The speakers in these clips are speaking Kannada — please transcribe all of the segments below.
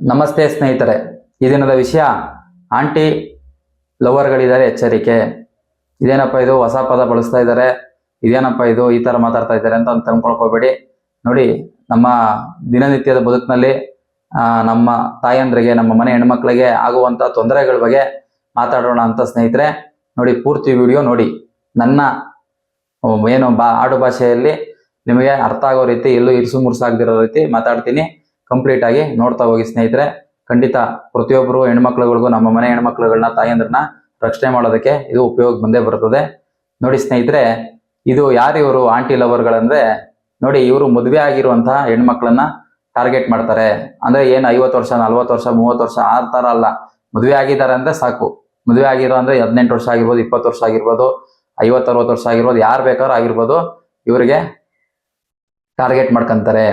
ನಮಸ್ತೆ ಸ್ನೇಹಿತರೆ, ಈ ದಿನದ ವಿಷಯ ಆಂಟಿ ಲವರ್ಗಳಿದ್ದಾರೆ ಎಚ್ಚರಿಕೆ. ಇದೇನಪ್ಪ ಇದು ಹೊಸ ಪದ ಬಳಸ್ತಾ ಇದ್ದಾರೆ, ಇದೇನಪ್ಪ ಇದು ಈ ತರ ಮಾತಾಡ್ತಾ ಇದ್ದಾರೆ ಅಂತ ಒಂದು ಅನ್ಕೊಳ್ಕೋಬೇಡಿ ನೋಡಿ, ನಮ್ಮ ದಿನನಿತ್ಯದ ಬದುಕಿನಲ್ಲಿ ನಮ್ಮ ತಾಯಂದ್ರಿಗೆ, ನಮ್ಮ ಮನೆ ಹೆಣ್ಮಕ್ಳಿಗೆ ಆಗುವಂತ ತೊಂದರೆಗಳ ಬಗ್ಗೆ ಮಾತಾಡೋಣ ಅಂತ ಸ್ನೇಹಿತರೆ, ನೋಡಿ ಪೂರ್ತಿ ವಿಡಿಯೋ ನೋಡಿ. ನನ್ನ ಏನು ಬಾ ಆಡು ಭಾಷೆಯಲ್ಲಿ ನಿಮಗೆ ಅರ್ಥ ಆಗೋ ರೀತಿ, ಎಲ್ಲೂ ಇರ್ಸು ಮುರ್ಸಾಗದಿರೋ ರೀತಿ ಮಾತಾಡ್ತೀನಿ. ಕಂಪ್ಲೀಟ್ ಆಗಿ ನೋಡ್ತಾ ಹೋಗಿ ಸ್ನೇಹಿತರೆ, ಖಂಡಿತ ಪ್ರತಿಯೊಬ್ಬರು ಹೆಣ್ಮಕ್ಳುಗಳಿಗೂ, ನಮ್ಮ ಮನೆ ಹೆಣ್ಮಕ್ಳುಗಳನ್ನ ತಾಯಂದ್ರನ್ನ ರಕ್ಷಣೆ ಮಾಡೋದಕ್ಕೆ ಇದು ಉಪಯೋಗ ಬಂದೇ ಬರ್ತದೆ. ನೋಡಿ ಸ್ನೇಹಿತರೆ, ಇದು ಯಾರು ಇವರು ಆಂಟಿ ಲವರ್ಗಳಂದ್ರೆ ನೋಡಿ ಇವರು ಮದುವೆ ಆಗಿರುವಂತಹ ಹೆಣ್ಮಕ್ಳನ್ನ ಟಾರ್ಗೆಟ್ ಮಾಡ್ತಾರೆ. ಅಂದ್ರೆ ಏನು ಐವತ್ತು ವರ್ಷ, ನಲ್ವತ್ತು ವರ್ಷ, ಮೂವತ್ತು ವರ್ಷ, ಆ ತರ ಅಲ್ಲ. ಮದುವೆ ಆಗಿದ್ದಾರೆ ಅಂದ್ರೆ ಸಾಕು. ಮದುವೆ ಆಗಿರೋ ಅಂದ್ರೆ ಹದಿನೆಂಟು ವರ್ಷ ಆಗಿರ್ಬೋದು, ಇಪ್ಪತ್ತು ವರ್ಷ ಆಗಿರ್ಬೋದು, ಐವತ್ತು, ಅರವತ್ತು ವರ್ಷ ಆಗಿರ್ಬೋದು, ಯಾರು ಬೇಕಾದ್ರೂ ಆಗಿರ್ಬೋದು, ಇವರಿಗೆ ಟಾರ್ಗೆಟ್ ಮಾಡ್ಕೊಂತಾರೆ.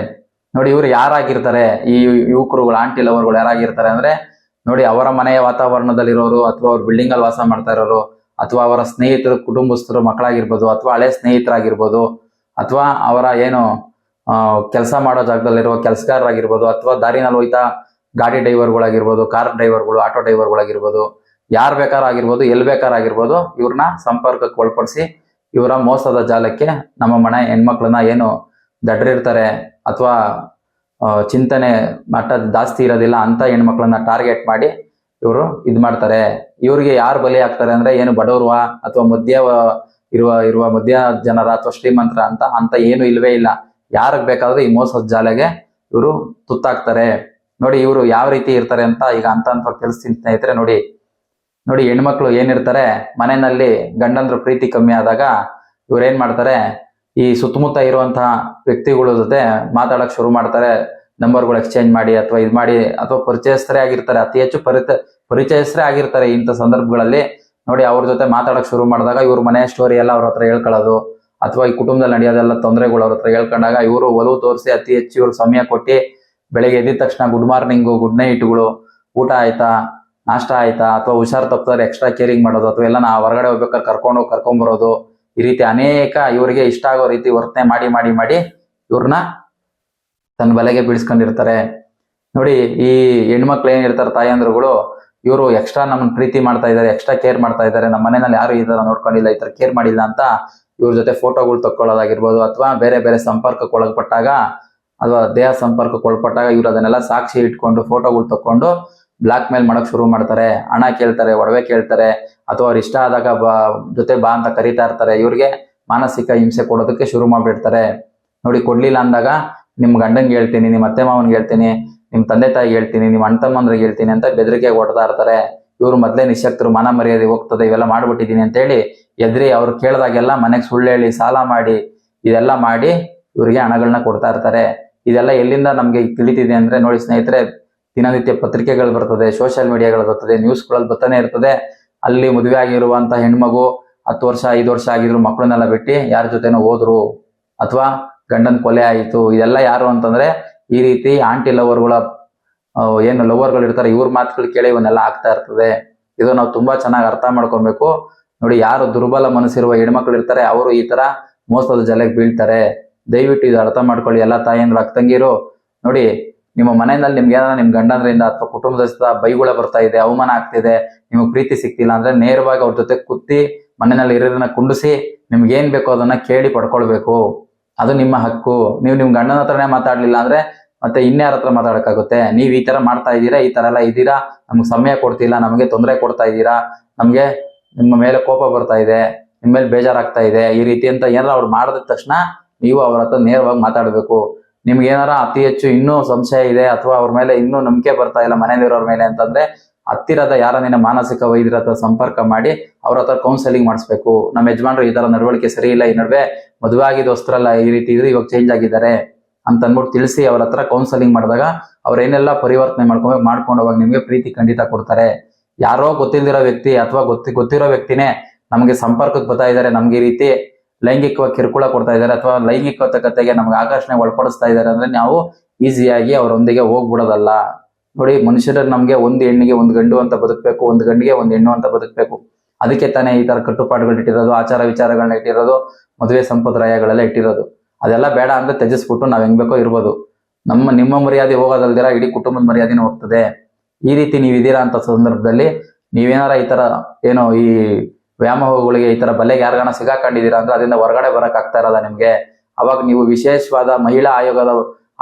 ನೋಡಿ ಇವ್ರು ಯಾರಾಗಿರ್ತಾರೆ? ಈ ಯುವಕರುಗಳು ಆಂಟಿ ಲವರ್ಗಳು ಯಾರಾಗಿರ್ತಾರೆ ಅಂದ್ರೆ, ನೋಡಿ ಅವರ ಮನೆಯ ವಾತಾವರಣದಲ್ಲಿರೋರು ಅಥವಾ ಅವ್ರ ಬಿಲ್ಡಿಂಗ್ ಅಲ್ಲಿ ವಾಸ ಮಾಡ್ತಾ ಇರೋರು ಅಥವಾ ಅವರ ಸ್ನೇಹಿತರು, ಕುಟುಂಬಸ್ಥರು, ಮಕ್ಕಳಾಗಿರ್ಬೋದು ಅಥವಾ ಹಳೆ ಸ್ನೇಹಿತರಾಗಿರ್ಬೋದು ಅಥವಾ ಅವರ ಏನು ಕೆಲಸ ಮಾಡೋ ಜಾಗದಲ್ಲಿರುವ ಕೆಲಸಗಾರರಾಗಿರ್ಬೋದು ಅಥವಾ ದಾರಿನಲ್ಲಿ ಹೋಯ್ತಾ ಗಾಡಿ ಡ್ರೈವರ್ಗಳಾಗಿರ್ಬೋದು ಕಾರ್ ಡ್ರೈವರ್ಗಳು ಆಟೋ ಡ್ರೈವರ್ಗಳಾಗಿರ್ಬೋದು, ಯಾರು ಬೇಕಾರಾಗಿರ್ಬೋದು ಎಲ್ಲಿ ಬೇಕಾರಾಗಿರ್ಬೋದು ಇವ್ರನ್ನ ಸಂಪರ್ಕಕ್ಕೆ ಒಳಪಡಿಸಿ ಇವರ ಮೋಸದ ಜಾಲಕ್ಕೆ ನಮ್ಮ ಮನೆ ಹೆಣ್ಮಕ್ಳನ್ನ ಏನು ದಡ್ರಿರ್ತಾರೆ ಅಥವಾ ಚಿಂತನೆ ಮಟ್ಟ ಜಾಸ್ತಿ ಇರೋದಿಲ್ಲ ಅಂತ ಹೆಣ್ಮಕ್ಳನ್ನ ಟಾರ್ಗೆಟ್ ಮಾಡಿ ಇವರು ಇದ್ ಮಾಡ್ತಾರೆ. ಇವ್ರಿಗೆ ಯಾರು ಬಲಿ ಆಗ್ತಾರೆ ಅಂದ್ರೆ ಏನು ಬಡವ್ರವ ಅಥವಾ ಮಧ್ಯ ಇರುವ ಇರುವ ಮಧ್ಯ ಜನರ ಅಥವಾ ಶ್ರೀಮಂತರ ಅಂತ ಅಂತ ಏನು ಇಲ್ವೇ ಇಲ್ಲ. ಯಾರಿಗೆ ಬೇಕಾದ್ರೂ ಈ ಮೋಸದ ಜಾಲೆಗೆ ಇವರು ತುತ್ತಾಗ್ತಾರೆ. ನೋಡಿ ಇವರು ಯಾವ ರೀತಿ ಇರ್ತಾರೆ ಅಂತ ಈಗ ಅಂತ ಅಂತ ತಿಳಿಸ್ತೀನಿ ಸ್ನೇಹಿತರೆ, ನೋಡಿ. ನೋಡಿ ಹೆಣ್ಮಕ್ಳು ಏನಿರ್ತಾರೆ ಮನೆಯಲ್ಲಿ ಗಂಡಂದ್ರ ಪ್ರೀತಿ ಕಮ್ಮಿ ಆದಾಗ ಇವ್ರು ಏನ್ ಮಾಡ್ತಾರೆ ಈ ಸುತ್ತಮುತ್ತ ಇರುವಂತಹ ವ್ಯಕ್ತಿಗಳ ಜೊತೆ ಮಾತಾಡಕ್ ಶುರು ಮಾಡ್ತಾರೆ ನಂಬರ್ಗಳು ಎಕ್ಸ್ಚೇಂಜ್ ಮಾಡಿ ಅಥವಾ ಇದು ಮಾಡಿ ಅಥವಾ ಪರಿಚಯಸ್ಥರೇ ಆಗಿರ್ತಾರೆ, ಅತಿ ಹೆಚ್ಚು ಪರಿಚಯ ಪರಿಚಯಸ್ಥರೇ ಆಗಿರ್ತಾರೆ ಇಂಥ ಸಂದರ್ಭಗಳಲ್ಲಿ ನೋಡಿ ಅವ್ರ ಜೊತೆ ಮಾತಾಡಕ್ ಶುರು ಮಾಡಿದಾಗ ಇವ್ರ ಮನೆ ಸ್ಟೋರಿ ಎಲ್ಲ ಅವ್ರ ಹತ್ರ ಹೇಳ್ಕೊಳ್ಳೋದು, ಅಥವಾ ಈ ಕುಟುಂಬದಲ್ಲಿ ನಡೆಯೋದೆಲ್ಲ ತೊಂದರೆಗಳು ಅವ್ರ ಹತ್ರ ಹೇಳ್ಕೊಂಡಾಗ ಇವರು ಒಲವು ತೋರಿಸಿ ಅತಿ ಹೆಚ್ಚು ಇವ್ರು ಸಮಯ ಕೊಟ್ಟು ಬೆಳಿಗ್ಗೆ ಎದ್ದಿದ ತಕ್ಷಣ ಗುಡ್ ಮಾರ್ನಿಂಗ್ ಗುಡ್ ನೈಟ್ಗಳು ಊಟ ಆಯ್ತಾ, ನಾಷ್ಟ ಆಯ್ತಾ, ಅಥವಾ ಹುಷಾರ್ ತಪ್ಪಿದ್ರೆ ಎಕ್ಸ್ಟ್ರಾ ಕೇರಿಂಗ್ ಮಾಡೋದು ಅಥವಾ ಎಲ್ಲ ನಾ ಹೊರಗಡೆ ಹೋಗ್ಬೇಕಾದ್ರೆ ಕರ್ಕೊಂಡು ಹೋಗಿ, ಕರ್ಕೊಂಬರೋದು ಈ ರೀತಿ ಅನೇಕ ಇವರಿಗೆ ಇಷ್ಟ ಆಗೋ ರೀತಿ ವರ್ತನೆ ಮಾಡಿ ಮಾಡಿ ಮಾಡಿ ಇವ್ರನ್ನ ತನ್ನ ಬಲೆಗೆ ಬೀಳ್ಸ್ಕೊಂಡಿರ್ತಾರೆ. ನೋಡಿ, ಈ ಹೆಣ್ಮಕ್ಳು ಏನಿರ್ತಾರೆ ತಾಯಂದ್ರುಗಳು, ಇವರು ಎಕ್ಸ್ಟ್ರಾ ನಮ್ಮನ್ನ ಪ್ರೀತಿ ಮಾಡ್ತಾ ಇದ್ದಾರೆ ಎಕ್ಸ್ಟ್ರಾ ಕೇರ್ ಮಾಡ್ತಾ ಇದ್ದಾರೆ. ನಮ್ಮ ಮನೆಯಲ್ಲಿ ಯಾರು ಈ ತರ ನೋಡ್ಕೊಂಡಿಲ್ಲ, ಈ ತರ ಕೇರ್ ಮಾಡಿಲ್ಲ ಅಂತ ಇವ್ರ ಜೊತೆ ಫೋಟೋಗಳು ತಕ್ಕೊಳ್ಳೋದಾಗಿರ್ಬೋದು ಅಥವಾ ಬೇರೆ ಬೇರೆ ಸಂಪರ್ಕಕ್ಕೆ ಒಳಪಟ್ಟಾಗ ಅಥವಾ ದೇಹ ಸಂಪರ್ಕಕ್ಕೆ ಒಳಪಟ್ಟಾಗ ಇವ್ರು ಅದನ್ನೆಲ್ಲ ಸಾಕ್ಷಿ ಇಟ್ಕೊಂಡು ಫೋಟೋಗಳು ತಕೊಂಡು ಬ್ಲಾಕ್ ಮೇಲ್ ಮಾಡಕ್ ಶುರು ಮಾಡ್ತಾರೆ, ಹಣ ಕೇಳ್ತಾರೆ, ಒಡವೆ ಕೇಳ್ತಾರೆ, ಅಥವಾ ಅವ್ರ ಇಷ್ಟ ಆದಾಗ ಬಾ, ಜೊತೆ ಬಾ ಅಂತ ಕರೀತಾ ಇರ್ತಾರೆ, ಇವ್ರಿಗೆ ಮಾನಸಿಕ ಹಿಂಸೆ ಕೊಡೋದಕ್ಕೆ ಶುರು ಮಾಡಿಬಿಡ್ತಾರೆ. ನೋಡಿ, ಕೊಡ್ಲಿಲ್ಲ ಅಂದಾಗ ನಿಮ್ ಗಂಡಂಗೆ ಹೇಳ್ತೀನಿ ನಿಮ್ಮ ಅತ್ತೆ ಮಾವನ್ಗೆ ಹೇಳ್ತೀನಿ, ನಿಮ್ ತಂದೆ ತಾಯಿಗೆ ಹೇಳ್ತೀನಿ ನಿಮ್ಮ ಅಣ್ಣ ತಮ್ಮಂದ್ರಿಗೆ ಹೇಳ್ತೀನಿ ಅಂತ ಬೆದರಿಕೆ ಕೊಡ್ತಾ ಇರ್ತಾರೆ. ಇವ್ರು ಮೊದ್ಲೇ ನಿಶಕ್ತರು ಮನ ಮರ್ಯಾದೆ ಹೋಗ್ತದೆ, ಇವೆಲ್ಲ ಮಾಡ್ಬಿಟ್ಟಿದೀನಿ ಅಂತ ಹೇಳಿ ಎದ್ರಿ ಅವ್ರು ಕೇಳಿದಾಗೆಲ್ಲ ಮನೆಗೆ ಸುಳ್ಳು ಹೇಳಿ, ಸಾಲ ಮಾಡಿ, ಇದೆಲ್ಲ ಮಾಡಿ ಇವ್ರಿಗೆ ಹಣಗಳನ್ನ ಕೊಡ್ತಾ ಇರ್ತಾರೆ. ಇದೆಲ್ಲ ಎಲ್ಲಿಂದ ನಮ್ಗೆ ತಿಳಿತಿದೆ ಅಂದ್ರೆ ನೋಡಿ ಸ್ನೇಹಿತರೆ ದಿನನಿತ್ಯ ಪತ್ರಿಕೆಗಳು ಬರ್ತದೆ ಸೋಷಿಯಲ್ ಮೀಡಿಯಾಗಳು ಬರ್ತದೆ ನ್ಯೂಸ್ಗಳಲ್ಲಿ ಬರ್ತಾನೆ ಇರ್ತದೆ. ಅಲ್ಲಿ ಮದುವೆ ಆಗಿರುವಂತ ಹೆಣ್ಮಗು ಹತ್ತು ವರ್ಷ, ಐದು ವರ್ಷ ಆಗಿದ್ರು ಮಕ್ಕಳನ್ನೆಲ್ಲ ಬಿಟ್ಟು ಯಾರ ಜೊತೆನೋ ಹೋದ್ರು? ಅಥವಾ ಗಂಡನ ಕೊಲೆ ಆಯಿತು, ಇದೆಲ್ಲ ಯಾರು ಅಂತಂದ್ರೆ ಈ ರೀತಿ ಆಂಟಿ ಲವರ್ಗಳ ಏನು ಲವರ್ಗಳು ಇರ್ತಾರೆ, ಇವ್ರ ಮಾತುಗಳು ಕೇಳಿ ಇವನ್ನೆಲ್ಲ ಆಗ್ತಾ ಇರ್ತದೆ. ಇದು ನಾವು ತುಂಬಾ ಚೆನ್ನಾಗಿ ಅರ್ಥ ಮಾಡ್ಕೊಬೇಕು. ನೋಡಿ, ಯಾರು ದುರ್ಬಲ ಮನಸ್ಸಿರುವ ಹೆಣ್ಮಕ್ಳು ಇರ್ತಾರೆ, ಅವರು ಈ ತರ ಮೋಸದ ಜಲಕ್ಕೆ ಬೀಳ್ತಾರೆ. ದಯವಿಟ್ಟು ಇದು ಅರ್ಥ ಮಾಡ್ಕೊಳ್ಳಿ, ಎಲ್ಲ ತಾಯಂದ್ರು ಅಕ್ಕಂಗಿರು ನೋಡಿ ನಿಮ್ಮ ಮನೆಯಲ್ಲಿ ನಿಮ್ಗೆ ಏನಾರ ನಿಮ್ ಗಂಡನರಿಂದ ಅಥವಾ ಕುಟುಂಬದ ಬೈಗುಳ ಬರ್ತಾ ಇದೆ, ಅವಮಾನ ಆಗ್ತಿದೆ ನಿಮಗೆ ಪ್ರೀತಿ ಸಿಕ್ತಿಲ್ಲ ಅಂದ್ರೆ ನೇರವಾಗಿ ಅವ್ರ ಜೊತೆ ಕುತ್ತಿ ಮನೆಯಲ್ಲಿ ಇರೋದನ್ನ ಕುಂಡಿಸಿ ನಿಮ್ಗೆ ಏನ್ ಬೇಕೋ ಅದನ್ನ ಕೇಳಿ ಪಡ್ಕೊಳ್ಬೇಕು. ಅದು ನಿಮ್ಮ ಹಕ್ಕು. ನೀವು ನಿಮ್ ಗಂಡನ ಹತ್ರನೇ ಮಾತಾಡ್ಲಿಲ್ಲ ಅಂದ್ರೆ ಮತ್ತೆ ಇನ್ಯಾರ ಹತ್ರ ಮಾತಾಡಕ್ಕಾಗುತ್ತೆ? ನೀವ್ ಈ ತರ ಮಾಡ್ತಾ ಇದ್ದೀರಾ, ಈ ತರ ಎಲ್ಲ ಇದ್ದೀರಾ? ನಮ್ಗೆ ಸಮಯ ಕೊಡ್ತಿಲ್ಲ, ನಮಗೆ ತೊಂದರೆ ಕೊಡ್ತಾ ಇದ್ದೀರಾ? ನಮ್ಗೆ ನಿಮ್ಮ ಮೇಲೆ ಕೋಪ ಬರ್ತಾ ಇದೆ ನಿಮ್ಮ ಮೇಲೆ ಬೇಜಾರಾಗ್ತಾ ಇದೆ, ಈ ರೀತಿ ಅಂತ ಏನಾರ ಅವ್ರು ಮಾಡಿದ ತಕ್ಷಣ ನೀವು ಅವ್ರ ಹತ್ರ ನೇರವಾಗಿ ಮಾತಾಡ್ಬೇಕು. ನಿಮ್ಗೆ ಏನಾರ ಅತಿ ಹೆಚ್ಚು ಇನ್ನೂ ಸಂಶಯ ಇದೆ ಅಥವಾ ಅವ್ರ ಮೇಲೆ ಇನ್ನೂ ನಂಬಿಕೆ ಬರ್ತಾ ಇಲ್ಲ ಮನೆಯಲ್ಲಿರೋರ ಮೇಲೆ ಅಂತಂದ್ರೆ ಹತ್ತಿರದ ಯಾರ ನಿನ್ನ ಮಾನಸಿಕ ವೈದ್ಯರ ಹತ್ರ ಸಂಪರ್ಕ ಮಾಡಿ ಅವ್ರ ಹತ್ರ ಕೌನ್ಸೆಲಿಂಗ್ ಮಾಡಿಸ್ಬೇಕು. ನಮ್ಮ ಯಜಮಾನ್ರು ಈ ತರ ನಡವಳಿಕೆ ಸರಿ ಇಲ್ಲ, ಈ ನಡುವೆ ಮದುವೆ ಆಗಿದ್ದು ವಸ್ತ್ರಲ್ಲ ಈ ರೀತಿ ಇದ್ರೆ ಇವಾಗ ಚೇಂಜ್ ಆಗಿದ್ದಾರೆ ಅಂತ ಅಂದ್ಬಿಟ್ಟು ತಿಳಿಸಿ ಅವ್ರ ಹತ್ರ ಕೌನ್ಸೆಲಿಂಗ್ ಮಾಡಿದಾಗ ಅವ್ರೇನೆಲ್ಲ ಪರಿವರ್ತನೆ ಮಾಡ್ಕೊಬೇಕು ಮಾಡ್ಕೊಂಡು ಹೋಗಿ ನಿಮ್ಗೆ ಪ್ರೀತಿ ಖಂಡಿತ ಕೊಡ್ತಾರೆ. ಯಾರೋ ಗೊತ್ತಿಲ್ದಿರೋ ವ್ಯಕ್ತಿ ಅಥವಾ ಗೊತ್ತಿ, ಗೊತ್ತಿರೋ ವ್ಯಕ್ತಿನೇ ನಮಗೆ ಸಂಪರ್ಕಕ್ಕೆ ಬರ್ತಾ ಇದ್ದಾರೆ ನಮ್ಗೆ ಈ ರೀತಿ ಲೈಂಗಿಕವಾಗಿ ಕಿರುಕುಳ ಕೊಡ್ತಾ ಇದ್ದಾರೆ ಅಥವಾ ಲೈಂಗಿಕತೆಗೆ ನಮ್ಗೆ ಆಕರ್ಷಣೆ ಒಳಪಡಿಸ್ತಾ ಇದ್ದಾರೆ ಅಂದ್ರೆ ನಾವು ಈಸಿಯಾಗಿ ಅವರೊಂದಿಗೆ ಹೋಗ್ಬಿಡೋದಲ್ಲ. ನೋಡಿ, ಮನುಷ್ಯರ ನಮ್ಗೆ ಒಂದು ಹೆಣ್ಣಿಗೆ ಒಂದು ಗಂಡು ಅಂತ ಬದುಕಬೇಕು, ಒಂದು ಗಂಡಿಗೆ ಒಂದು ಹೆಣ್ಣು ಅಂತ ಬದುಕಬೇಕು. ಅದಕ್ಕೆ ತಾನೇ ಈ ತರ ಕಟ್ಟುಪಾಡುಗಳು ಇಟ್ಟಿರೋದು, ಆಚಾರ ವಿಚಾರಗಳನ್ನ ಇಟ್ಟಿರೋದು, ಮದುವೆ ಸಂಪ್ರದಾಯಗಳೆಲ್ಲ ಇಟ್ಟಿರೋದು. ಅದೆಲ್ಲ ಬೇಡ ಅಂದ್ರೆ ತ್ಯಜಿಸ್ಬಿಟ್ಟು ನಾವ್ ಹೆಂಗ್ ಬೇಕೋ ಇರ್ಬೋದು. ನಮ್ಮ, ನಿಮ್ಮ ಮರ್ಯಾದೆ ಹೋಗೋದಲ್ದಿರ ಇಡೀ ಕುಟುಂಬದ ಮರ್ಯಾದೆನೂ ಹೋಗ್ತದೆ. ಈ ರೀತಿ ನೀವಿದ್ದೀರಾ ಅಂತ ಸಂದರ್ಭದಲ್ಲಿ ನೀವೇನಾರ ಈ ತರ ಏನೋ ಈ ವ್ಯಾಮೋಹಗಳಿಗೆ ಈ ತರ ಬಲೆಗೆ ಯಾರಿಗಾನ ಸಿಗಾಕೊಂಡಿದ್ದೀರಾ ಅಂದ್ರೆ ಅದರಿಂದ ಹೊರಗಡೆ ಬರಕ್ ಆಗ್ತಾ ಇರಲ್ಲ ನಿಮ್ಗೆ? ಅವಾಗ ನೀವು ವಿಶೇಷವಾದ ಮಹಿಳಾ ಆಯೋಗದ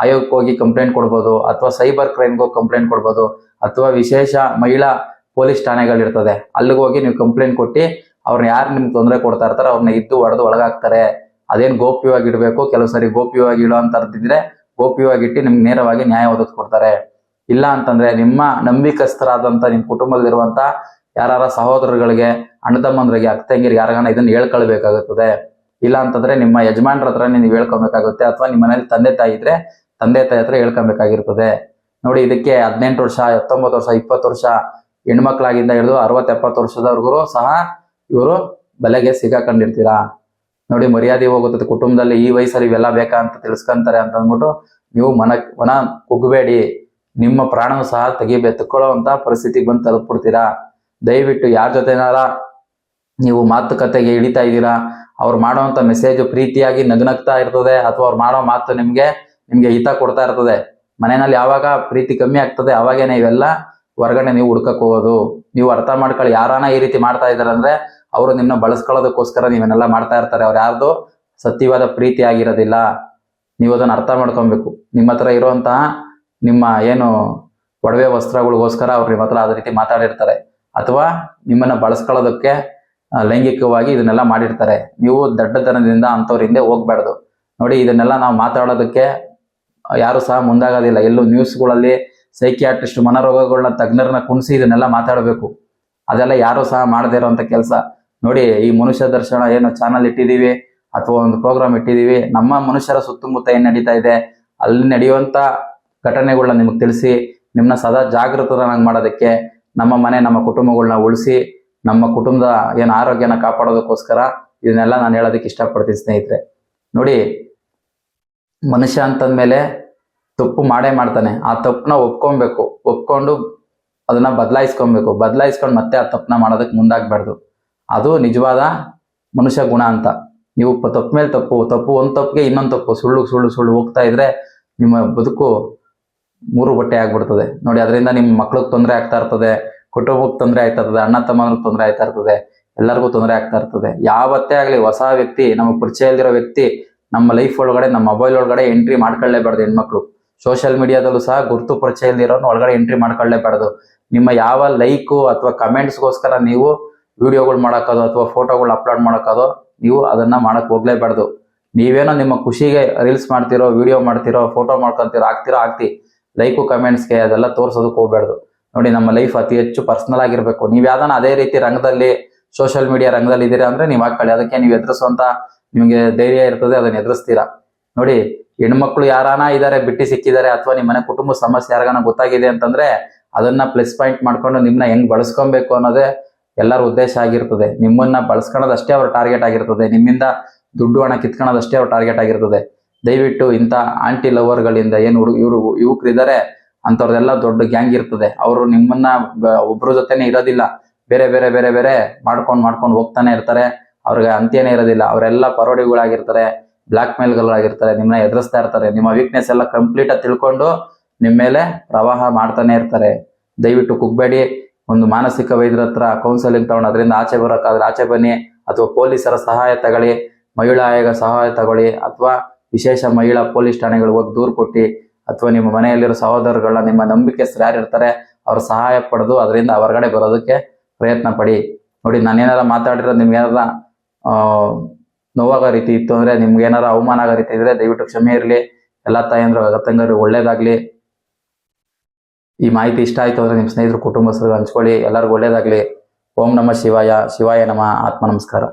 ಆಯೋಗಕ್ಕೆ ಹೋಗಿ ಕಂಪ್ಲೇಂಟ್ ಕೊಡ್ಬೋದು ಅಥವಾ ಸೈಬರ್ ಕ್ರೈಮ್ಗೆ ಹೋಗಿ ಕಂಪ್ಲೇಂಟ್ ಕೊಡ್ಬೋದು ಅಥವಾ ವಿಶೇಷ ಮಹಿಳಾ ಪೊಲೀಸ್ ಠಾಣೆಗಳಿರ್ತದೆ ಅಲ್ಲಿಗೆ ಹೋಗಿ ನೀವು ಕಂಪ್ಲೇಂಟ್ ಕೊಟ್ಟು ಅವ್ರನ್ನ ಯಾರು ನಿಮ್ಗೆ ತೊಂದರೆ ಕೊಡ್ತಾ ಇರ್ತಾರೆ ಅವ್ರನ್ನ ಇದ್ದು ಹೊಡೆದು ಒಳಗಾಗ್ತಾರೆ. ಅದೇನು ಗೋಪ್ಯವಾಗಿ ಇಡಬೇಕು? ಕೆಲವು ಸಾರಿ ಗೋಪ್ಯವಾಗಿ ಇಡೋ ಅಂತ ಅರ್ತಿದ್ರೆ ಗೋಪ್ಯವಾಗಿ ನಿಮ್ಗೆ ನೇರವಾಗಿ ನ್ಯಾಯ ಒದಗಿಸ್ಕೊಡ್ತಾರೆ ಇಲ್ಲ ಅಂತಂದ್ರೆ ನಿಮ್ಮ ನಂಬಿಕಸ್ಥರಾದಂಥ ನಿಮ್ಮ ಕುಟುಂಬದಲ್ಲಿರುವಂಥ ಯಾರ ಸಹೋದರಗಳಿಗೆ ಅಣ್ಣತಮ್ಮಂದ್ರಿಗೆ ಅಕ್ಕ ತಂಗಿರಿಗೆ ಯಾರಿಗಾನ ಇದನ್ನ ಹೇಳ್ಕೊಳ್ಬೇಕಾಗುತ್ತದೆ. ಇಲ್ಲ ಅಂತಂದ್ರೆ ನಿಮ್ಮ ಯಜಮಾನ್ರ ಹತ್ರ ನೀವು ಹೇಳ್ಕೊಬೇಕಾಗುತ್ತೆ ಅಥವಾ ನಿಮ್ಮ ಮನೇಲಿ ತಂದೆ ತಾಯಿ ಇದ್ರೆ ತಂದೆ ತಾಯಿ ಹತ್ರ ಹೇಳ್ಕೊಬೇಕಾಗಿರ್ತದೆ ನೋಡಿ ಇದಕ್ಕೆ ಹದಿನೆಂಟು ವರ್ಷ, ಹತ್ತೊಂಬತ್ತು ವರ್ಷ, ಇಪ್ಪತ್ತು ವರ್ಷ ಹೆಣ್ಮಕ್ಳಾಗಿಂದ ಹಿಡಿದು ಅರವತ್ ಎಪ್ಪತ್ತು ವರ್ಷದವರೆಗೂ ಸಹ ಇವರು ಬಲೆಗೆ ಸಿಗಾಕೊಂಡಿರ್ತೀರಾ ನೋಡಿ ಮರ್ಯಾದೆ ಹೋಗುತ್ತದೆ. ಕುಟುಂಬದಲ್ಲಿ ಈ ವಯಸ್ಸಲ್ಲಿ ಇವೆಲ್ಲ ಬೇಕಾ ಅಂತ ತಿಳ್ಸ್ಕೊಂತಾರೆ ಅಂತ ಅಂದ್ಬಿಟ್ಟು ನೀವು ಮನ ಮನ ಕುಗ್ಬೇಡಿ. ನಿಮ್ಮ ಪ್ರಾಣವೂ ಸಹ ತೆಗಿಬೇ, ತಕ್ಕೊಳ್ಳುವಂತ ಪರಿಸ್ಥಿತಿಗೆ ಬಂದು ತಲುಪ್ಬಿಡ್ತೀರಾ? ದಯವಿಟ್ಟು ಯಾರ ಜೊತೆನಾರ ನೀವು ಮಾತುಕತೆಗೆ ಹಿಡಿತಾ ಇದ್ದೀರಾ? ಅವ್ರು ಮಾಡುವಂತ ಮೆಸೇಜ್ ಪ್ರೀತಿಯಾಗಿ ನಗ್ನಗ್ತಾ ಇರ್ತದೆ ಅಥವಾ ಅವ್ರು ಮಾಡೋ ಮಾತು ನಿಮ್ಗೆ ನಿಮ್ಗೆ ಹಿತ ಕೊಡ್ತಾ ಇರ್ತದೆ. ಮನೆಯಲ್ಲಿ ಯಾವಾಗ ಪ್ರೀತಿ ಕಮ್ಮಿ ಆಗ್ತದೆ ಅವಾಗೇನೆ ಇವೆಲ್ಲ ಹೊರಗಡೆ ನೀವು ಹುಡ್ಕಕ್ ಹೋಗೋದು. ನೀವು ಅರ್ಥ ಮಾಡ್ಕೊಳ್ಳಿ ಯಾರಾನ ಈ ರೀತಿ ಮಾಡ್ತಾ ಇದಾರೆ ಅಂದ್ರೆ ಅವರು ನಿಮ್ಮನ್ನ ಬಳಸ್ಕೊಳ್ಳೋದಕ್ಕೋಸ್ಕರ ನೀವನ್ನೆಲ್ಲ ಮಾಡ್ತಾ ಇರ್ತಾರೆ. ಅವ್ರು ಯಾರ್ದು ಸತ್ಯವಾದ ಪ್ರೀತಿ ಆಗಿರೋದಿಲ್ಲ ನೀವು ಅದನ್ನ ಅರ್ಥ ಮಾಡ್ಕೊಬೇಕು. ನಿಮ್ಮ ಹತ್ರ ಇರುವಂತಹ ನಿಮ್ಮ ಏನು ಒಡವೆ ವಸ್ತ್ರಗಳಿಗೋಸ್ಕರ ಅವ್ರು ನಿಮ್ಮ ಹತ್ರ ಅದೇ ರೀತಿ ಮಾತಾಡಿರ್ತಾರೆ. ಅಥವಾ ನಿಮ್ಮನ್ನ ಬಳಸ್ಕೊಳ್ಳೋದಕ್ಕೆ ಲೈಂಗಿಕವಾಗಿ ಇದನ್ನೆಲ್ಲ ಮಾಡಿರ್ತಾರೆ. ನೀವು ದಡ್ಡತನದಿಂದ ಅಂಥವ್ರ ಹಿಂದೆ ಹೋಗ್ಬಾರ್ದು. ನೋಡಿ, ಇದನ್ನೆಲ್ಲ ನಾವು ಮಾತಾಡೋದಕ್ಕೆ ಯಾರು ಸಹ ಮುಂದಾಗೋದಿಲ್ಲ. ಎಲ್ಲೂ ನ್ಯೂಸ್ಗಳಲ್ಲಿ ಸೈಕಿಯಾಟ್ರಿಸ್ಟ್ ಮನೋರೋಗಗಳನ್ನ ತಜ್ಞರನ್ನ ಕುಣಿಸಿ ಇದನ್ನೆಲ್ಲ ಮಾತಾಡಬೇಕು. ಅದೆಲ್ಲ ಯಾರು ಸಹ ಮಾಡದೇ ಇರೋಂಥ ಕೆಲಸ. ನೋಡಿ, ಈ ಮನುಷ್ಯ ದರ್ಶನ ಏನು ಚಾನಲ್ ಇಟ್ಟಿದೀವಿ ಅಥವಾ ಒಂದು ಪ್ರೋಗ್ರಾಮ್ ಇಟ್ಟಿದೀವಿ ನಮ್ಮ ಮನುಷ್ಯರ ಸುತ್ತಮುತ್ತ ಏನು ನಡೀತಾ ಇದೆ? ಅಲ್ಲಿ ನಡೆಯುವಂತ ಘಟನೆಗಳನ್ನ ನಿಮಗೆ ತಿಳಿಸಿ ನಿಮ್ಮನ್ನ ಸದಾ ಜಾಗೃತನಾಗಿ ಮಾಡೋದಕ್ಕೆ ನಮ್ಮ ಮನೆ, ನಮ್ಮ ಕುಟುಂಬಗಳನ್ನ ಉಳಿಸಿ ನಮ್ಮ ಕುಟುಂಬದ ಏನು ಆರೋಗ್ಯನ ಕಾಪಾಡೋದಕ್ಕೋಸ್ಕರ ಇದನ್ನೆಲ್ಲ ನಾನು ಹೇಳೋದಕ್ಕೆ ಇಷ್ಟಪಡ್ತೀನಿ ಸ್ನೇಹಿತರೆ. ನೋಡಿ, ಮನುಷ್ಯ ಅಂತಂದ್ಮೇಲೆ ತಪ್ಪು ಮಾಡೇ ಮಾಡ್ತಾನೆ. ಆ ತಪ್ಪನ್ನ ಒಪ್ಕೊಬೇಕು ಒಪ್ಕೊಂಡು ಅದನ್ನ ಬದಲಾಯಿಸ್ಕೊಬೇಕು ಬದಲಾಯಿಸ್ಕೊಂಡು ಮತ್ತೆ ಆ ತಪ್ಪನ್ನ ಮಾಡೋದಕ್ಕೆ ಮುಂದಾಗಬಾರ್ದು. ಅದು ನಿಜವಾದ ಮನುಷ್ಯ ಗುಣ ಅಂತ. ನೀವು ತಪ್ಪು ಮೇಲೆ ತಪ್ಪು ತಪ್ಪು ಒಂದು ತಪ್ಪಿಗೆ ಇನ್ನೊಂದು ತಪ್ಪು, ಸುಳ್ಳು ಸುಳ್ಳು ಸುಳ್ಳು ಹೋಗ್ತಾ ಇದ್ರೆ ನಿಮ್ಮ ಬದುಕು ಮೂರು ಬಟ್ಟೆ ಆಗ್ಬಿಡ್ತದೆ. ನೋಡಿ, ಅದರಿಂದ ನಿಮ್ಮ ಮಕ್ಳಿಗೆ ತೊಂದರೆ ಆಗ್ತಾ ಇರ್ತದೆ. ಕುಟುಂಬಕ್ಕೆ ತೊಂದರೆ ಆಯ್ತಾ ಇರ್ತದೆ, ಅಣ್ಣ ತಮ್ಮನಿಗೆ ತೊಂದರೆ ಆಯ್ತಾ ಇರ್ತದೆ, ಎಲ್ಲರಿಗೂ ತೊಂದರೆ ಆಗ್ತಾ ಇರ್ತದೆ. ಯಾವತ್ತೇ ಆಗಲಿ ಹೊಸ ವ್ಯಕ್ತಿ, ನಮಗೆ ಪರಿಚಯ ಇಲ್ದಿರೋ ವ್ಯಕ್ತಿ, ನಮ್ಮ ಲೈಫ್ ಒಳಗಡೆ, ನಮ್ಮ ಮೊಬೈಲ್ ಒಳಗಡೆ ಎಂಟ್ರಿ ಮಾಡ್ಕೊಳ್ಳೇಬಾರ್ದು ಹೆಣ್ಮಕ್ಳು. ಸೋಷಿಯಲ್ ಮೀಡಿಯಾದಲ್ಲೂ ಸಹ ಗುರುತು ಪರಿಚಯ ಇಲ್ದಿರೋನು ಒಳಗಡೆ ಎಂಟ್ರಿ ಮಾಡ್ಕೊಳ್ಳೇಬಾರ್ದು. ನಿಮ್ಮ ಯಾವ ಲೈಕು ಅಥವಾ ಕಮೆಂಟ್ಸ್ಗೋಸ್ಕರ ನೀವು ವಿಡಿಯೋಗಳು ಮಾಡೋಕ್ಕೋದು ಅಥವಾ ಫೋಟೋಗಳು ಅಪ್ಲೋಡ್ ಮಾಡೋಕ್ಕೋದು ನೀವು ಅದನ್ನ ಮಾಡಕ್ ಹೋಗ್ಲೇಬಾರ್ದು. ನೀವೇನೋ ನಿಮ್ಮ ಖುಷಿಗೆ ರೀಲ್ಸ್ ಮಾಡ್ತಿರೋ ವಿಡಿಯೋ ಮಾಡ್ತಿರೋ ಫೋಟೋ ಮಾಡ್ಕೊಂತಿರೋ, ಆಗ್ತಿರೋ, ಆಗ್ತಿ ಲೈಕು ಕಮೆಂಟ್ಸ್ಗೆ ಅದೆಲ್ಲ ತೋರ್ಸೋದಕ್ಕೆ ಹೋಗ್ಬಾರ್ದು ನೋಡಿ, ನಮ್ಮ ಲೈಫ್ ಅತಿ ಹೆಚ್ಚು ಪರ್ಸನಲ್ ಆಗಿರ್ಬೇಕು. ನೀವು ಯಾವ್ದಾನ ಅದೇ ರೀತಿ ರಂಗದಲ್ಲಿ ಸೋಷಿಯಲ್ ಮೀಡಿಯಾ ರಂಗದಲ್ಲಿ ಇದ್ದೀರಾ ಅಂದ್ರೆ ನೀವು ಹಾಕೊಳ್ಳಿ ಅದಕ್ಕೆ ನೀವು ಎದುರಿಸುವಂತ ನಿಮ್ಗೆ ಧೈರ್ಯ ಇರ್ತದೆ, ಅದನ್ನ ಎದುರಿಸ್ತೀರಾ? ನೋಡಿ, ಹೆಣ್ಮಕ್ಳು ಯಾರಾನ ಇದಾರೆ, ಬಿಟ್ಟಿ ಸಿಕ್ಕಿದ್ದಾರೆ, ಅಥವಾ ನಿಮ್ಮ ಮನೆ ಕುಟುಂಬ ಸಮಸ್ಯೆ ಯಾರಿಗಾನ ಗೊತ್ತಾಗಿದೆ ಅಂತಂದ್ರೆ ಅದನ್ನ ಪ್ಲಸ್ ಪಾಯಿಂಟ್ ಮಾಡ್ಕೊಂಡು ನಿಮ್ನ ಹೆಂಗ್ ಬಳಸ್ಕೊಬೇಕು ಅನ್ನೋದೇ ಎಲ್ಲರ ಉದ್ದೇಶ ಆಗಿರ್ತದೆ. ನಿಮ್ಮನ್ನ ಬಳಸ್ಕೊಳ್ಳೋದಷ್ಟೇ ಅವ್ರ ಟಾರ್ಗೆಟ್ ಆಗಿರ್ತದೆ. ನಿಮ್ಮಿಂದ ದುಡ್ಡು, ಹಣ ಕಿತ್ಕೊಳ್ಳೋದಷ್ಟೇ ಅವ್ರ ಟಾರ್ಗೆಟ್ ಆಗಿರ್ತದೆ. ದಯವಿಟ್ಟು ಇಂಥ ಆಂಟಿ ಲವರ್ಗಳಿಂದ ಏನು ಇವರು, ಯುವಕರಿದ್ದಾರೆ ಅಂಥವ್ರದೆಲ್ಲ ದೊಡ್ಡ ಗ್ಯಾಂಗ್ ಇರ್ತದೆ. ಅವರು ನಿಮ್ಮನ್ನ ಒಬ್ರ ಜೊತೆನೆ ಇರೋದಿಲ್ಲ. ಬೇರೆ ಬೇರೆ ಬೇರೆ ಬೇರೆ ಮಾಡ್ಕೊಂಡು ಮಾಡ್ಕೊಂಡು ಹೋಗ್ತಾನೆ ಇರ್ತಾರೆ. ಅವ್ರಿಗೆ ಅಂತ್ಯನೇ ಇರೋದಿಲ್ಲ. ಅವರೆಲ್ಲ ಪರೋಡಿಗಳಾಗಿರ್ತಾರೆ, ಬ್ಲಾಕ್ ಮೇಲ್ಗಳಾಗಿರ್ತಾರೆ, ನಿಮ್ಮನ್ನ ಎದುರಿಸ್ತಾ ಇರ್ತಾರೆ. ನಿಮ್ಮ ವೀಕ್ನೆಸ್ ಎಲ್ಲ ಕಂಪ್ಲೀಟ್ ಆಗಿ ತಿಳ್ಕೊಂಡು ನಿಮ್ಮ ಮೇಲೆ ಪ್ರವಾಹ ಮಾಡ್ತಾನೆ ಇರ್ತಾರೆ. ದಯವಿಟ್ಟು ಕುಗ್ಬೇಡಿ. ಒಂದು ಮಾನಸಿಕ ವೈದ್ಯರ ಹತ್ರ ಕೌನ್ಸೆಲಿಂಗ್ ತಗೊಂಡು ಅದರಿಂದ ಆಚೆ ಬರೋಕ್ಕಾದ್ರೆ ಆಚೆ ಬನ್ನಿ. ಅಥವಾ ಪೊಲೀಸರ ಸಹಾಯ ತಗೊಳ್ಳಿ. ಮಹಿಳಾ ಆಯೋಗ ಸಹಾಯ ತಗೊಳ್ಳಿ. ಅಥವಾ ವಿಶೇಷ ಮಹಿಳಾ ಪೊಲೀಸ್ ಠಾಣೆಗಳಿಗೆ ಹೋಗಿ ದೂರು ಕೊಟ್ಟು. ಅಥವಾ ನಿಮ್ಮ ಮನೆಯಲ್ಲಿರೋ ಸಹೋದರಗಳ ನಿಮ್ಮ ನಂಬಿಕೆ ಯಾರಿರ್ತಾರೆ ಅವ್ರ ಸಹಾಯ ಪಡೆದು ಅದರಿಂದ ಹೊರಗಡೆ ಬರೋದಕ್ಕೆ ಪ್ರಯತ್ನ ಪಡಿ. ನೋಡಿ ನಾನೇನಾರ ಮಾತಾಡಿರೋದು ನಿಮ್ಗೆ ಏನಾರ ನೋವಾಗೋ ರೀತಿ ಇತ್ತು ಅಂದ್ರೆ ನಿಮ್ಗೆ ಏನಾರ ಅವಮಾನ ಆಗೋ ರೀತಿ ಇದ್ರೆ ದಯವಿಟ್ಟು ಕ್ಷಮೆ ಇರಲಿ. ಎಲ್ಲ ತಾಯಂದ್ರು ಅಗತ್ತಂಗರು ಒಳ್ಳೇದಾಗ್ಲಿ. ಈ ಮಾಹಿತಿ ಇಷ್ಟ ಆಯ್ತು ಅಂದ್ರೆ ನಿಮ್ಮ ಸ್ನೇಹಿತರು ಕುಟುಂಬಸ್ಥರು ಹಂಚ್ಕೊಳ್ಳಿ. ಎಲ್ಲರಿಗೂ ಒಳ್ಳೇದಾಗ್ಲಿ. ಓಂ ನಮ ಶಿವಾಯ ಶಿವಾಯ ನಮ. ಆತ್ಮ ನಮಸ್ಕಾರ.